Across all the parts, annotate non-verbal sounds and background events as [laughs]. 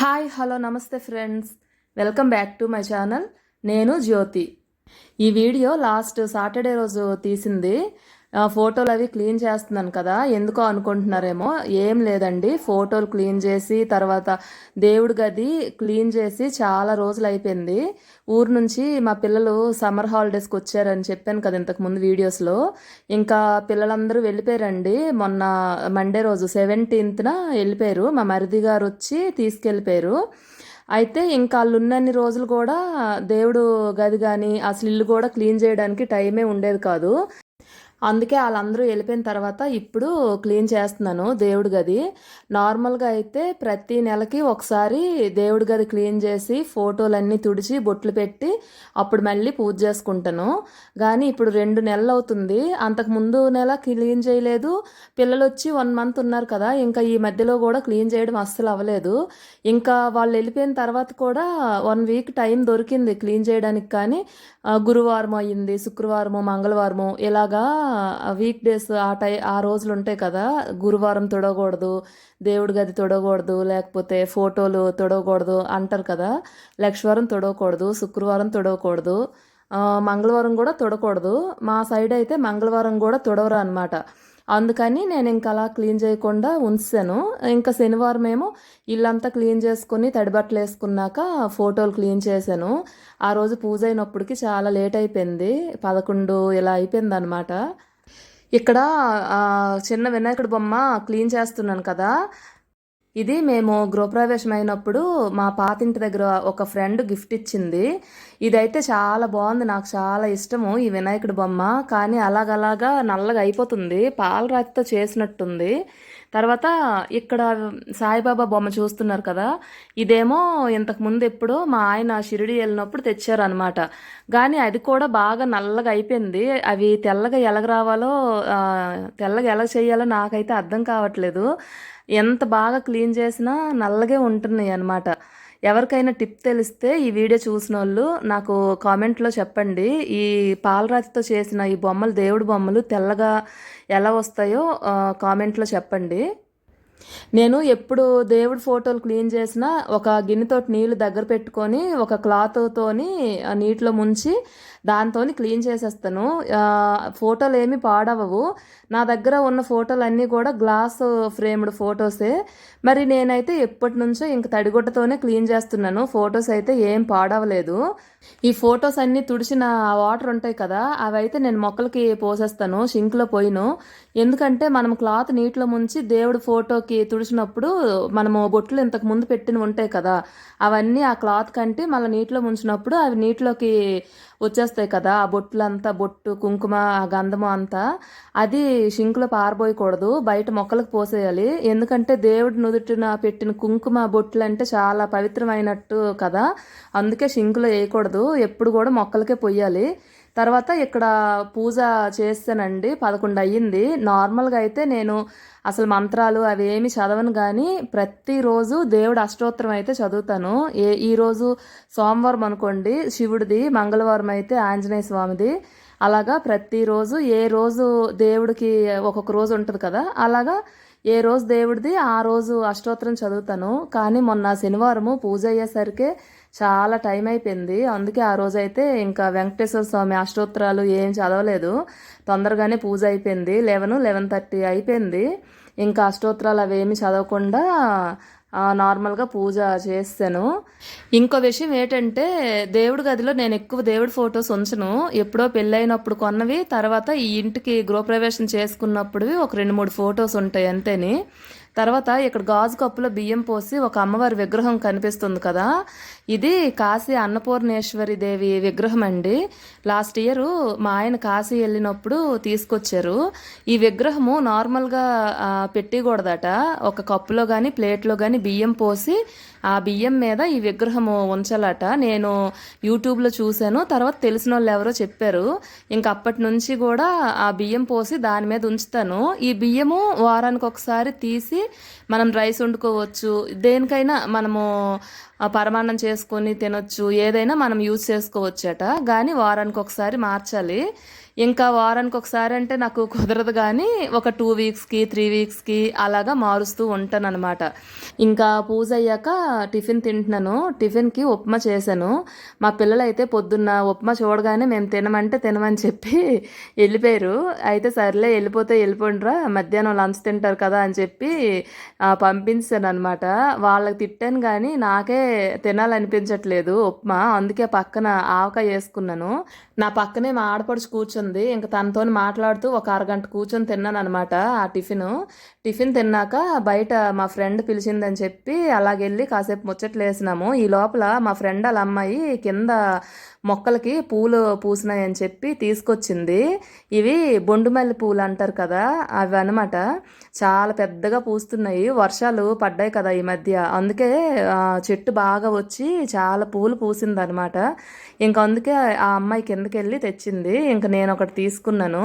Hi hello namaste friends. Welcome back to my channel. నేను జ్యోతి. ఈ video last Saturday రోజు తీసింది. ఫోటోలు అవి క్లీన్ చేస్తున్నాను కదా ఎందుకో అనుకుంటున్నారేమో ఏం లేదండి. ఫోటోలు క్లీన్ చేసి తర్వాత దేవుడి గది క్లీన్ చేసి చాలా రోజులు అయిపోయింది. ఊరు నుంచి మా పిల్లలు సమ్మర్ హాలిడేస్కి వచ్చారని చెప్పాను కదా ఇంతకుముందు వీడియోస్లో. ఇంకా పిల్లలందరూ వెళ్ళిపోయారండి. మొన్న మండే రోజు సెవెంటీన్త్న వెళ్ళిపోయారు. మా మరిది గారు వచ్చి తీసుకెళ్ళిపోయారు. అయితే ఇంకా వాళ్ళు ఉన్నన్ని రోజులు కూడా దేవుడు గది కానీ అసలు ఇల్లు కూడా క్లీన్ చేయడానికి టైమే ఉండేది కాదు. అందుకే వాళ్ళందరూ వెళ్ళిపోయిన తర్వాత ఇప్పుడు క్లీన్ చేస్తున్నాను దేవుడి గది. నార్మల్గా అయితే ప్రతి నెలకి ఒకసారి దేవుడి గది క్లీన్ చేసి ఫోటోలన్నీ తుడిచి బొట్లు పెట్టి అప్పుడు మళ్ళీ పూజ చేసుకుంటాను. కానీ ఇప్పుడు రెండు నెలలు అవుతుంది. అంతకు ముందు నెల క్లీన్ చేయలేదు. పిల్లలు వచ్చి వన్ మంత్ ఉన్నారు కదా ఇంకా ఈ మధ్యలో కూడా క్లీన్ చేయడం అస్సలు అవ్వలేదు. ఇంకా వాళ్ళు వెళ్ళిపోయిన తర్వాత కూడా వన్ వీక్ టైం దొరికింది క్లీన్ చేయడానికి కానీ గురువారం అయ్యింది శుక్రవారము మంగళవారము ఇలాగా వీక్ డేస్ ఆ టై ఆ రోజులు ఉంటాయి కదా. గురువారం తొడగకూడదు దేవుడి గది తొడగకూడదు లేకపోతే ఫోటోలు తొడగకూడదు అంటారు కదా. లక్షవారం తొడగకూడదు శుక్రవారం తొడగకూడదు మంగళవారం కూడా తొడకూడదు. మా సైడ్ అయితే మంగళవారం కూడా తొడవరు అనమాట అందుకని నేను ఇంకా అలా క్లీన్ చేయకుండా ఉంచాను. ఇంకా శనివారం ఏమో ఇల్లంతా క్లీన్ చేసుకుని తడిబట్టలు వేసుకున్నాక ఫోటోలు క్లీన్ చేశాను. ఆ రోజు పూజ అయినప్పటికి చాలా లేట్ అయిపోయింది. పదకొండు ఇలా అయిపోయింది అనమాట ఇక్కడ చిన్న వినాయకుడి బొమ్మ క్లీన్ చేస్తున్నాను కదా. ఇది మేము గృహప్రవేశం అయినప్పుడు మా పాతింటి దగ్గర ఒక ఫ్రెండ్ గిఫ్ట్ ఇచ్చింది. ఇదైతే చాలా బాగుంది. నాకు చాలా ఇష్టము ఈ వినాయకుడి బొమ్మ. కానీ అలాగలాగా నల్లగా అయిపోతుంది. పాలరాతితో చేసినట్టుంది. తర్వాత ఇక్కడ సాయిబాబా బొమ్మ చూస్తున్నారు కదా ఇదేమో ఇంతకు ముందు ఎప్పుడో మా ఆయన షిరిడి వెళ్ళినప్పుడు తెచ్చారనమాట కానీ అది కూడా బాగా నల్లగా అయిపోయింది. అవి తెల్లగా ఎలాగ రావాలో తెల్లగా ఎలా చేయాలో నాకైతే అర్థం కావట్లేదు. ఎంత బాగా క్లీన్ చేసినా నల్లగే ఉంటున్నాయి అన్నమాట ఎవరికైనా టిప్ తెలిస్తే ఈ వీడియో చూసిన వాళ్ళు నాకు కామెంట్లో చెప్పండి. ఈ పాలరాతితో చేసిన ఈ బొమ్మలు దేవుడి బొమ్మలు తెల్లగా ఎలా వస్తాయో కామెంట్లో చెప్పండి. నేను ఎప్పుడు దేవుడి ఫోటోలు క్లీన్ చేసినా ఒక గిన్నెతో నీళ్ళు దగ్గర పెట్టుకొని ఒక క్లాత్తోని నీటిలో ముంచి దాంతోని క్లీన్ చేసేస్తాను. ఫోటోలు ఏమి పాడవవు. నా దగ్గర ఉన్న ఫోటోలు అన్నీ కూడా గ్లాస్ ఫ్రేమ్డ్ ఫోటోసే. మరి నేనైతే ఎప్పటి నుంచో ఇంక తడిగుడ్డతోనే క్లీన్ చేస్తున్నాను. ఫొటోస్ అయితే ఏం పాడవలేదు. ఈ ఫొటోస్ అన్నీ తుడిచిన వాటర్ ఉంటాయి కదా అవి అయితే నేను మొక్కలకి పోసేస్తాను సింక్లో పోయిను. ఎందుకంటే మనం క్లాత్ నీటిలో ముంచి దేవుడు ఫోటోకి తుడిచినప్పుడు మనము బొట్లు ఇంతకు ముందు పెట్టినవి ఉంటాయి కదా అవన్నీ ఆ క్లాత్ కంటే మళ్ళీ నీటిలో ముంచినప్పుడు అవి నీటిలోకి వచ్చేస్తాయి కదా ఆ బొట్లంతా బొట్టు కుంకుమ ఆ గంధము అంతా అది షింకులో పారబోయకూడదు బయట మొక్కలకు పోసేయాలి. ఎందుకంటే దేవుడి నుదుటిన పెట్టిన కుంకుమ బొట్లు అంటే చాలా పవిత్రమైనట్టు కదా అందుకే షింకులో వేయకూడదు ఎప్పుడు కూడా మొక్కలకే పొయ్యాలి తర్వాత ఇక్కడ పూజ చేస్తానండి. పదకొండు అయ్యింది నార్మల్గా అయితే నేను అసలు మంత్రాలు అవి ఏమి చదవను కానీ ప్రతిరోజు దేవుడు అష్టోత్తరం అయితే చదువుతాను. ఏ ఈరోజు సోమవారం అనుకోండి శివుడిది మంగళవారం అయితే ఆంజనేయ స్వామిది. అలాగా ప్రతిరోజు ఏ రోజు దేవుడికి ఒక్కొక్క రోజు ఉంటుంది కదా అలాగా ఏ రోజు దేవుడిది ఆ రోజు అష్టోత్తరం చదువుతాను. కానీ మొన్న శనివారము పూజ అయ్యేసరికి చాలా టైం అయిపోయింది. అందుకే ఆ రోజు అయితే ఇంకా వెంకటేశ్వర స్వామి అష్టోత్తరాలు ఏం చదవలేదు. తొందరగానే పూజ అయిపోయింది. లెవెన్ లెవెన్ థర్టీ అయిపోయింది. ఇంకా అష్టోత్తరాలు అవేమి చదవకుండా నార్మల్గా పూజ చేస్తాను. ఇంకో విషయం ఏంటంటే దేవుడి గదిలో నేను ఎక్కువ దేవుడి ఫొటోస్ ఉంచను. ఎప్పుడో పెళ్ళైనప్పుడు కొన్నవి తర్వాత ఈ ఇంటికి గృహప్రవేశం చేసుకున్నప్పుడువి ఒక రెండు మూడు ఫొటోస్ ఉంటాయి అంతేని. తర్వాత ఇక్కడ గాజు కప్పులో బియ్యం పోసి ఒక అమ్మవారి విగ్రహం కనిపిస్తుంది కదా. ఇది కాశీ అన్నపూర్ణేశ్వరి దేవి విగ్రహం అండి. లాస్ట్ ఇయర్ మా ఆయన కాశీ వెళ్ళినప్పుడు తీసుకొచ్చారు. ఈ విగ్రహము నార్మల్గా పెట్టకూడదట. ఒక కప్పులో కానీ ప్లేట్లో కానీ బియ్యం పోసి ఆ బియ్యం మీద ఈ విగ్రహము ఉంచాలట. నేను యూట్యూబ్లో చూశాను. తర్వాత తెలిసిన వాళ్ళు ఎవరో చెప్పారు. ఇంక అప్పటి నుంచి కూడా ఆ బియ్యం పోసి దాని మీద ఉంచుతాను. ఈ బియ్యము వారానికి ఒకసారి తీసి మనం రైస్ వండుకోవచ్చు. దేనికైనా మనము పరమాన్నం చేసుకొని తినొచ్చు. ఏదైనా మనం యూజ్ చేసుకోవచ్చట. కానీ వారానికి ఒకసారి మార్చాలి. ఇంకా వారానికి ఒకసారి అంటే నాకు కుదరదు కానీ ఒక టూ వీక్స్కి త్రీ వీక్స్కి అలాగా మారుస్తూ ఉంటాను అనమాట ఇంకా పూజ అయ్యాక టిఫిన్ తింటున్నాను. టిఫిన్కి ఉప్మా చేశాను. మా పిల్లలు అయితే పొద్దున్న ఉప్మా చూడగానే మేము తినమంటే తినమని చెప్పి వెళ్ళిపోయారు. అయితే సర్లే వెళ్ళిపోతే వెళ్ళిపోండిరా మధ్యాహ్నం లంచ్ తింటారు కదా అని చెప్పి పంపించాను అనమాట వాళ్ళకి తిట్టాను కానీ నాకే తినాలనిపించట్లేదు ఉప్మా. అందుకే పక్కన ఆవకాయ వేసుకున్నాను. నా పక్కనే మా ఆడపడుచు కూర్చొని కూర్చుంది ఇంకా తనతో మాట్లాడుతూ ఒక అరగంట కూర్చొని తిన్నాను అనమాట ఆ టిఫిన్. టిఫిన్ తిన్నాక బయట మా ఫ్రెండ్ పిలిచిందని చెప్పి అలాగెళ్ళి కాసేపు ముచ్చట్లు వేసినాము ఈ లోపల మా ఫ్రెండ్ వాళ్ళ అమ్మాయి కింద మొక్కలకి పూలు పూసినాయని చెప్పి తీసుకొచ్చింది. ఇవి బొండుమల్లి పూలు అంటారు కదా అవి అనమాట చాలా పెద్దగా పూస్తున్నాయి. వర్షాలు పడ్డాయి కదా ఈ మధ్య. అందుకే చెట్టు బాగా వచ్చి చాలా పూలు పూసింది అనమాట ఇంకా అందుకే ఆ అమ్మాయి కిందకి వెళ్ళి తెచ్చింది. ఇంకా నేను ఒకటి తీసుకున్నాను.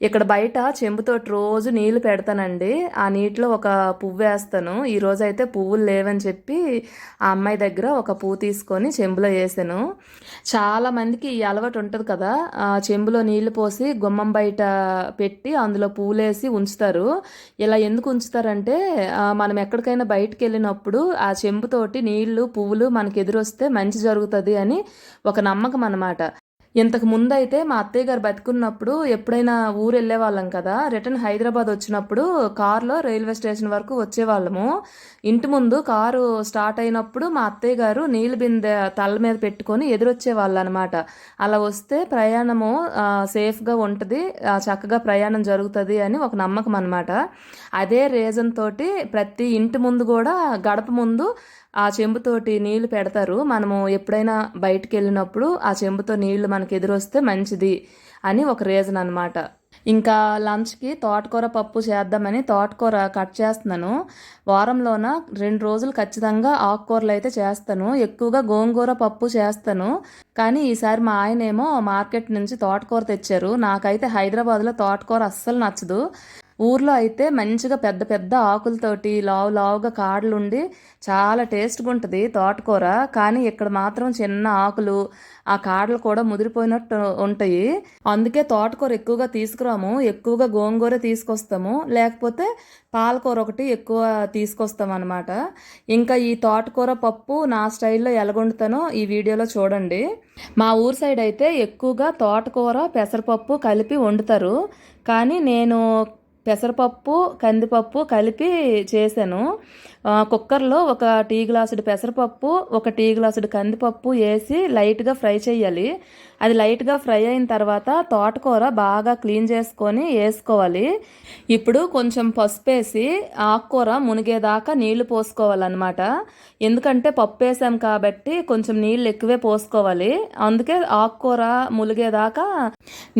ఇక్కడ బయట చెంబుతోటి రోజు నీళ్ళు పెడతానండి. ఆ నీటిలో ఒక పువ్వు వేస్తాను. ఈ రోజు అయితే పువ్వులు లేవని చెప్పి ఆ అమ్మాయి దగ్గర ఒక పువ్వు తీసుకొని చెంబులో వేసాను. చాలా మందికి ఈ అలవాటు ఉంటుంది కదా. ఆ చెంబులో నీళ్ళు పోసి గుమ్మం బయట పెట్టి అందులో పూలేసి ఉంచుతారు. ఇలా ఎందుకు ఉంచుతారంటే మనం ఎక్కడికైనా బయటకు వెళ్ళినప్పుడు ఆ చెంబుతోటి నీళ్ళు పువ్వులు మనకి ఎదురొస్తే మంచి జరుగుతుంది అని ఒక నమ్మకం అన్నమాట. ఇంతకు ముందు అయితే మా అత్తయ్య గారు బతుకున్నప్పుడు ఎప్పుడైనా ఊరు వెళ్ళే వాళ్ళం కదా రిటర్న్ హైదరాబాద్ వచ్చినప్పుడు కారులో రైల్వే స్టేషన్ వరకు వచ్చేవాళ్ళము. ఇంటి ముందు కారు స్టార్ట్ అయినప్పుడు మా అత్తయ్య గారు నీళ్ళు బిందె తల మీద పెట్టుకొని ఎదురొచ్చేవాళ్ళు అనమాట అలా వస్తే ప్రయాణము సేఫ్గా ఉంటుంది చక్కగా ప్రయాణం జరుగుతుంది అని ఒక నమ్మకం అనమాట అదే రీజన్ తోటి ప్రతి ఇంటి ముందు కూడా గడప ముందు ఆ చెంబుతోటి నీళ్ళు పెడతారు. మనము ఎప్పుడైనా బయటికి వెళ్ళినప్పుడు ఆ చెంబుతో నీళ్ళు మనకు ఎదురొస్తే మంచిది అని ఒక రీజన్ అనమాట ఇంకా లంచ్కి తోటకూర పప్పు చేద్దామని తోటకూర కట్ చేస్తున్నాను. వారంలోన రెండు రోజులు ఖచ్చితంగా ఆకుకూరలు అయితే చేస్తాను. ఎక్కువగా గోంగూర పప్పు చేస్తాను. కానీ ఈసారి మా ఆయనేమో మార్కెట్ నుంచి తోటకూర తెచ్చారు. నాకైతే హైదరాబాద్లో తోటకూర అస్సలు నచ్చదు. ఊర్లో అయితే మంచిగా పెద్ద పెద్ద ఆకులతోటి లావు లావుగా కాడలుండి చాలా టేస్ట్గా ఉంటుంది తోటకూర. కానీ ఇక్కడ మాత్రం చిన్న ఆకులు ఆ కాడలు కూడా ముదిరిపోయినట్టు ఉంటాయి. అందుకే తోటకూర ఎక్కువగా తీసుకురాము. ఎక్కువగా గోంగూర తీసుకొస్తాము. లేకపోతే పాలకూర ఒకటి ఎక్కువ తీసుకొస్తాం అనమాట ఇంకా ఈ తోటకూర పప్పు నా స్టైల్లో ఎలాగొండుతానో ఈ వీడియోలో చూడండి. మా ఊరు సైడ్ అయితే ఎక్కువగా తోటకూర పెసరపప్పు కలిపి వండుతారు. కానీ నేను పెసరపప్పు కందిపప్పు కలిపి చేశాను. కుక్కర్లో ఒక టీ గ్లాసుడు పెసరపప్పు ఒక టీ గ్లాసుడు కందిపప్పు వేసి లైట్గా ఫ్రై చేయాలి. అది లైట్గా ఫ్రై అయిన తర్వాత తోటకూర బాగా క్లీన్ చేసుకొని వేసుకోవాలి. ఇప్పుడు కొంచెం పసుపు వేసి ఆకుకూర మునిగేదాకా నీళ్ళు పోసుకోవాలన్నమాట. ఎందుకంటే పప్పు వేసాం కాబట్టి కొంచెం నీళ్ళు ఎక్కువే పోసుకోవాలి. అందుకే ఆకుకూర మునిగేదాకా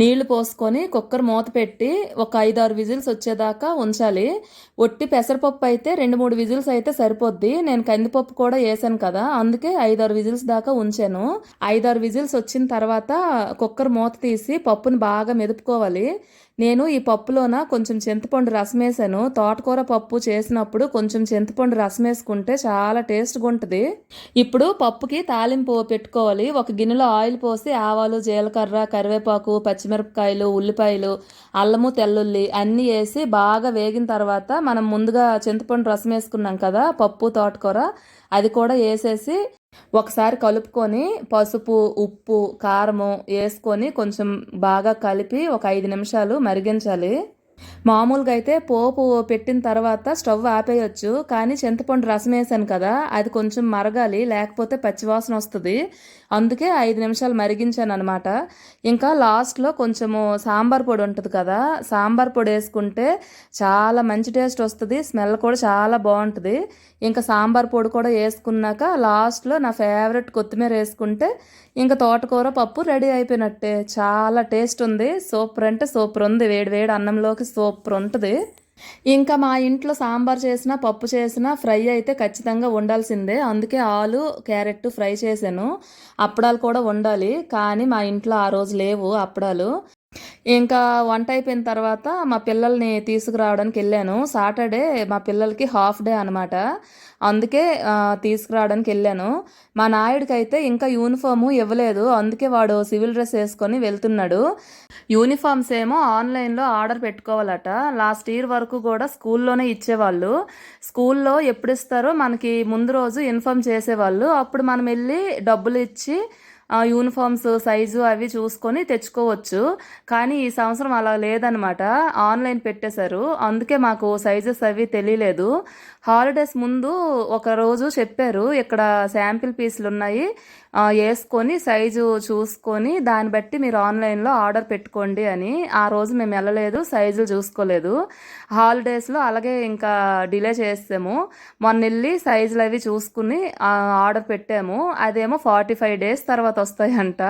నీళ్ళు పోసుకొని కుక్కర్ మూత పెట్టి ఒక ఐదారు విజిల్స్ వచ్చేదాకా ఉంచాలి. ఒట్టి పెసరపప్పు అయితే రెండు మూడు విజిల్స్ అయితే సరిపోద్ది. నేను కందిపప్పు కూడా వేసాను కదా అందుకే ఐదారు విజిల్స్ దాకా ఉంచాను. ఐదారు విజిల్స్ వచ్చిన తర్వాత కుక్కర్ మూత తీసి పప్పుని బాగా మెదుపుకోవాలి. నేను ఈ పప్పులోన కొంచెం చింతపండు రసం వేసాను తోటకూర పప్పు చేసినప్పుడు కొంచెం చింతపండు రసం వేసుకుంటే చాలా టేస్ట్గా ఉంటుంది ఇప్పుడు పప్పుకి తాలింపు పెట్టుకోవాలి. ఒక గిన్నెలో ఆయిల్ పోసి ఆవాలు జీలకర్ర కరివేపాకు పచ్చిమిరపకాయలు ఉల్లిపాయలు అల్లము తెల్లుల్లి అన్నీ వేసి బాగా వేగిన తర్వాత మనం ముందుగా చింతపండు రసం వేసుకున్నాం కదా పప్పు తోటకూర అది కూడా వేసేసి ఒకసారి కలుపుకొని పసుపు ఉప్పు కారము వేసుకొని కొంచెం బాగా కలిపి ఒక ఐదు నిమిషాలు మరిగించాలి. మామూలుగా అయితే పోపు పెట్టిన తర్వాత స్టవ్ ఆపేయచ్చు కానీ చింతపండు రసం వేసాను కదా అది కొంచెం మరగాలి లేకపోతే పచ్చివాసన వస్తుంది. అందుకే ఐదు నిమిషాలు మరిగించాను అనమాట ఇంకా లాస్ట్లో కొంచెము సాంబార్ పొడి ఉంటుంది కదా సాంబార్ పొడి వేసుకుంటే చాలా మంచి టేస్ట్ వస్తుంది స్మెల్ కూడా చాలా బాగుంటుంది. ఇంకా సాంబార్ పొడి కూడా వేసుకున్నాక లాస్ట్లో నా ఫేవరెట్ కొత్తిమీర వేసుకుంటే ఇంకా తోటకూర పప్పు రెడీ అయిపోయినట్టే. చాలా టేస్ట్ ఉంది సూపర్ అంటే సూపర్ ఉంది వేడి వేడి అన్నంలోకి సూపర్ ఉంటుంది. ఇంకా మా ఇంట్లో సాంబార్ చేసిన పప్పు చేసిన ఫ్రై అయితే ఖచ్చితంగా ఉండాల్సిందే అందుకే ఆలు క్యారెట్ ఫ్రై చేశాను. అప్పడాలు కూడా ఉండాలి కానీ మా ఇంట్లో ఆ రోజు లేవు అప్పడాలు. ఇంకా వంట అయిపోయిన తర్వాత మా పిల్లల్ని తీసుకురావడానికి వెళ్ళాను సాటర్డే మా పిల్లలకి హాఫ్ డే అనమాట అందుకే తీసుకురావడానికి వెళ్ళాను మా నాయుడికి అయితే ఇంకా యూనిఫామ్ ఇవ్వలేదు. అందుకే వాడు సివిల్ డ్రెస్ వేసుకొని వెళ్తున్నాడు. యూనిఫామ్స్ ఏమో ఆన్లైన్లో ఆర్డర్ పెట్టుకోవాలట. లాస్ట్ ఇయర్ వరకు కూడా స్కూల్లోనే ఇచ్చేవాళ్ళు. స్కూల్లో ఎప్పుడు ఇస్తారో మనకి ముందు రోజు ఇన్ఫామ్ చేసేవాళ్ళు. అప్పుడు మనం వెళ్ళి డబ్బులు ఇచ్చి యూనిఫామ్స్ సైజు అవి చూసుకొని తెచ్చుకోవచ్చు. కానీ ఈ సంవత్సరం అలా లేదనమాట ఆన్లైన్ పెట్టేశారు. అందుకే మాకు సైజెస్ అవి తెలియలేదు. హాలిడేస్ ముందు ఒక రోజు చెప్పారు. ఇక్కడ శాంపిల్ పీసులు ఉన్నాయి. వేసుకొని సైజు చూసుకొని దాన్ని బట్టి మీరు ఆన్లైన్లో ఆర్డర్ పెట్టుకోండి అని. ఆ రోజు మేము వెళ్ళలేదు సైజులు చూసుకోలేదు. హాలిడేస్లో అలాగే ఇంకా డిలే చేసాము. మొన్న వెళ్ళి సైజులు అవి చూసుకుని ఆర్డర్ పెట్టాము. అదేమో ఫార్టీ ఫైవ్ డేస్ తర్వాత వస్తాయంట.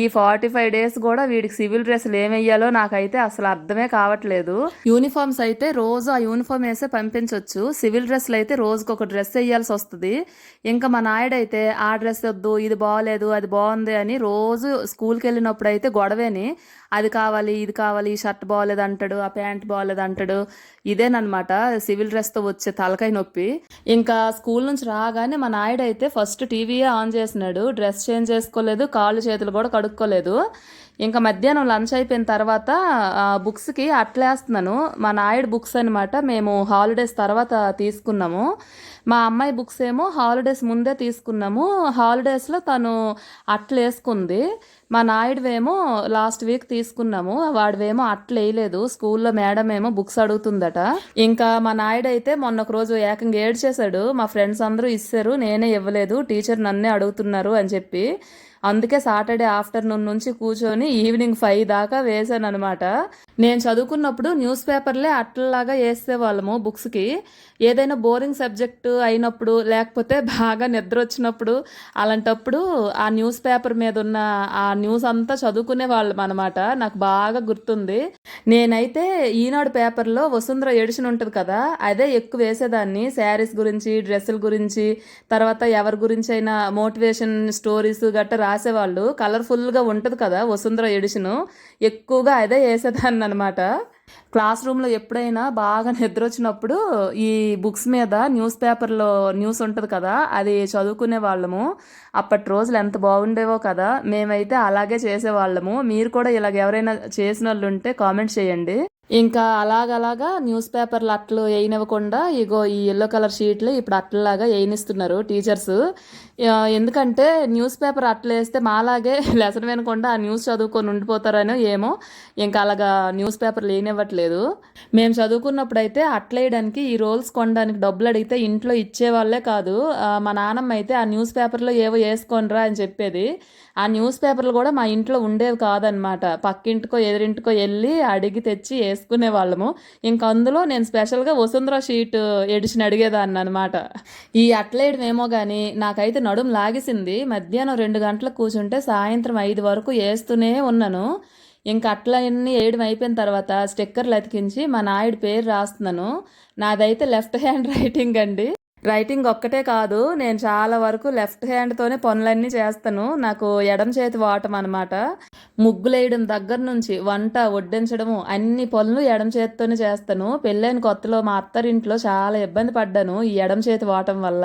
ఈ ఫార్టీ ఫైవ్ డేస్ కూడా వీడికి సివిల్ డ్రెస్సులు ఏమెయ్యాలో నాకైతే అసలు అర్థమే కావట్లేదు. యూనిఫామ్స్ అయితే రోజు ఆ యూనిఫామ్ వేసే పంపించవచ్చు సివిల్ డ్రెస్సులు అయితే రోజుకి ఒక డ్రెస్ వేయాల్సి వస్తుంది. ఇంకా మా నాయుడైతే ఆ డ్రెస్ వద్దు ఇది బాగోలేదు అది బాగుంది అని రోజు స్కూల్కి వెళ్ళినప్పుడు అయితే గొడవేని అది కావాలి ఇది కావాలి ఈ షర్ట్ బాగాలేదు అంటాడు ఆ ప్యాంట్ బాగాలేదు అంటాడు. ఇదేనమాట సివిల్ డ్రెస్తో వచ్చే తలకాయ నొప్పి. ఇంకా స్కూల్ నుంచి రాగానే మా నాయుడు అయితే ఫస్ట్ టీవీయే ఆన్ చేసినాడు. డ్రెస్ చేంజ్ చేసుకోలేదు కాళ్ళు చేతులు కూడా కడుక్కోలేదు. ఇంకా మధ్యాహ్నం లంచ్ అయిపోయిన తర్వాత ఆ, బుక్స్కి అట్లేస్తున్నాను. మా నాయుడు బుక్స్ అనమాట మేము హాలిడేస్ తర్వాత తీసుకున్నాము. మా అమ్మాయి బుక్స్ ఏమో హాలిడేస్ ముందే తీసుకున్నాము. హాలిడేస్లో తను అట్లేసుకుంది మా నాయుడువేమో లాస్ట్ వీక్ తీసుకున్నాము. వాడివేమో అట్లు వేయలేదు. స్కూల్లో మేడం ఏమో బుక్స్ అడుగుతుందట. ఇంకా మా నాయుడు అయితే మొన్న ఒక రోజు ఏకంగా ఏడ్చేశాడు. మా ఫ్రెండ్స్ అందరూ ఇస్తారు నేనే ఇవ్వలేదు. టీచర్ నన్నే అడుగుతున్నారు అని చెప్పి. అందుకే సాటర్డే ఆఫ్టర్నూన్ నుంచి కూర్చొని ఈవినింగ్ ఫైవ్ దాకా వేసాను అనమాట నేను చదువుకున్నప్పుడు న్యూస్ పేపర్లే అట్లలాగా వేసేవాళ్ళము బుక్స్కి. ఏదైనా బోరింగ్ సబ్జెక్టు అయినప్పుడు లేకపోతే బాగా నిద్ర వచ్చినప్పుడు అలాంటప్పుడు ఆ న్యూస్ పేపర్ మీద ఉన్న ఆ న్యూస్ అంతా చదువుకునే వాళ్ళం అనమాట నాకు బాగా గుర్తుంది. నేనైతే ఈనాడు పేపర్లో వసుంధర ఎడిషన్ ఉంటుంది కదా అదే ఎక్కువ వేసేదాన్ని. శారీస్ గురించి డ్రెస్సుల గురించి తర్వాత ఎవరి గురించి అయినా మోటివేషన్ స్టోరీస్ గట్రా రాసేవాళ్ళు. కలర్ఫుల్గా ఉంటుంది కదా వసుంధర ఎడిషను. ఎక్కువగా అదే వేసేదాన్ని అనమాట క్లాస్ రూమ్లో ఎప్పుడైనా బాగా నిద్ర వచ్చినప్పుడు ఈ బుక్స్ మీద న్యూస్ పేపర్లో న్యూస్ ఉంటుంది కదా అది చదువుకునే వాళ్ళము. అప్పటి రోజులు ఎంత బాగుండేవో కదా మేమైతే అలాగే చేసేవాళ్ళము. మీరు కూడా ఇలాగ ఎవరైనా చేసిన వాళ్ళు ఉంటే కామెంట్ చేయండి. ఇంకా అలాగలాగా న్యూస్ పేపర్లు అట్లు వేయనివ్వకుండా ఇగో ఈ ఎల్లో కలర్ షీట్లు ఇప్పుడు అట్లలాగా వేయనిస్తున్నారు టీచర్స్ ఎందుకంటే న్యూస్ పేపర్ అట్లు వేస్తే మాలాగే [laughs] లెసన్ వినకుండా ఆ న్యూస్ చదువుకొని ఉండిపోతారనో ఏమో ఇంకా అలాగా న్యూస్ పేపర్లు వేయనివ్వట్లేదు మేము చదువుకున్నప్పుడు అయితే అట్లేయడానికి ఈ రోల్స్ కొనడానికి డబ్బులు అడిగితే ఇంట్లో ఇచ్చేవాళ్ళే కాదు. మా నాన్నమ్మ అయితే ఆ న్యూస్ పేపర్లో ఏవో వేసుకోనరా అని చెప్పేది. ఆ న్యూస్ పేపర్లు కూడా మా ఇంట్లో ఉండేవి కాదనమాట పక్కింటికో ఎదురింటికో వెళ్ళి అడిగి తెచ్చి వేసుకునే వాళ్ళము. ఇంకా అందులో నేను స్పెషల్గా వసుంధర షీట్ ఎడిషన్ అడిగేదాన్ని అనమాట ఈ అట్లేయడమేమో కానీ నాకైతే నడుము లాగేసింది. మధ్యాహ్నం రెండు గంటలకు కూర్చుంటే సాయంత్రం ఐదు వరకు వేస్తూనే ఉన్నాను. ఇంకా అట్లన్నీ వేయడం అయిపోయిన తర్వాత స్టిక్కర్లు అతికించి మా నాయుడు పేరు రాస్తున్నాను. నాదైతే లెఫ్ట్ హ్యాండ్ రైటింగ్ అండి. రైటింగ్ ఒక్కటే కాదు నేను చాలా వరకు లెఫ్ట్ హ్యాండ్తోనే పనులన్నీ చేస్తాను. నాకు ఎడం చేతి వాటం అనమాట ముగ్గులేయడం దగ్గర నుంచి వంట వడ్డించడము అన్ని పనులు ఎడం చేతితోనే చేస్తాను. పెళ్ళైన కొత్తలో మా అత్తరింట్లో చాలా ఇబ్బంది పడ్డాను ఈ ఎడం చేతి వాటం వల్ల.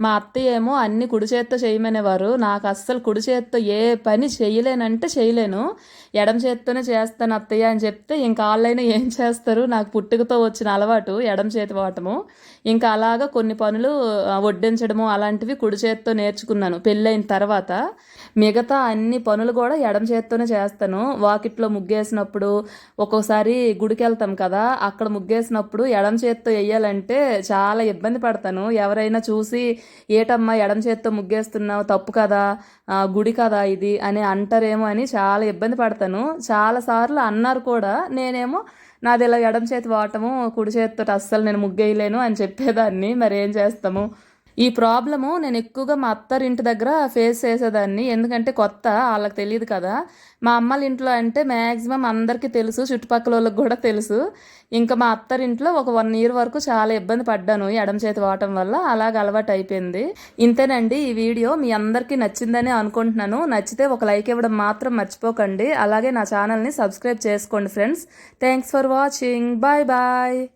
మా అత్తయ్య ఏమో అన్ని కుడి చేత్తో చేయమనేవారు. నాకు అస్సలు కుడి చేత్తో ఏ పని చేయలేనంటే చేయలేను. ఎడం చేతితోనే చేస్తాను అత్తయ్య అని చెప్తే ఇంకా వాళ్ళైనా ఏం చేస్తారు? నాకు పుట్టుకతో వచ్చిన అలవాటు ఎడం చేతి వాటము. ఇంకా అలాగా కొన్ని పనులు వడ్డించడము అలాంటివి కుడి చేత్తో నేర్చుకున్నాను. పెళ్ళైన తర్వాత మిగతా అన్ని పనులు కూడా ఎడం చేత్తోనే చేస్తాను. వాకిట్లో ముగ్గేసినప్పుడు ఒక్కోసారి గుడికి వెళ్తాం కదా అక్కడ ముగ్గేసినప్పుడు ఎడం చేత్తో వేయాలంటే చాలా ఇబ్బంది పడతాను. ఎవరైనా చూసి ఏటమ్మా ఎడం చేత్తో ముగ్గేస్తున్నావు తప్పు కదా గుడి కదా ఇది అని అంటారేమో అని చాలా ఇబ్బంది పడతాను. చాలా సార్లు అన్నారు కూడా నేనేమో నాది ఇలా ఎడం చేతి వాటము కుడి చేతితో అస్సలు నేను ముగ్గేయలేను అని చెప్పేదాన్ని. మరి ఏం చేస్తాము? ఈ ప్రాబ్లము నేను ఎక్కువగా మా అత్తారింటి దగ్గర ఫేస్ చేసేదాన్ని. ఎందుకంటే కొత్త వాళ్ళకి తెలియదు కదా. మా అమ్మల ఇంట్లో అంటే మ్యాక్సిమం అందరికీ తెలుసు చుట్టుపక్కల వాళ్ళకి కూడా తెలుసు. ఇంకా మా అత్తారింట్లో ఒక వన్ ఇయర్ వరకు చాలా ఇబ్బంది పడ్డాను ఎడమ చేతి వాడటం వల్ల. అలాగ అలవాటు అయిపోయింది. ఇంతేనండి ఈ వీడియో. మీ అందరికీ నచ్చిందని అనుకుంటున్నాను. నచ్చితే ఒక లైక్ ఇవ్వడం మాత్రం మర్చిపోకండి. అలాగే నా ఛానల్ని సబ్స్క్రైబ్ చేసుకోండి friends. Thanks for watching bye bye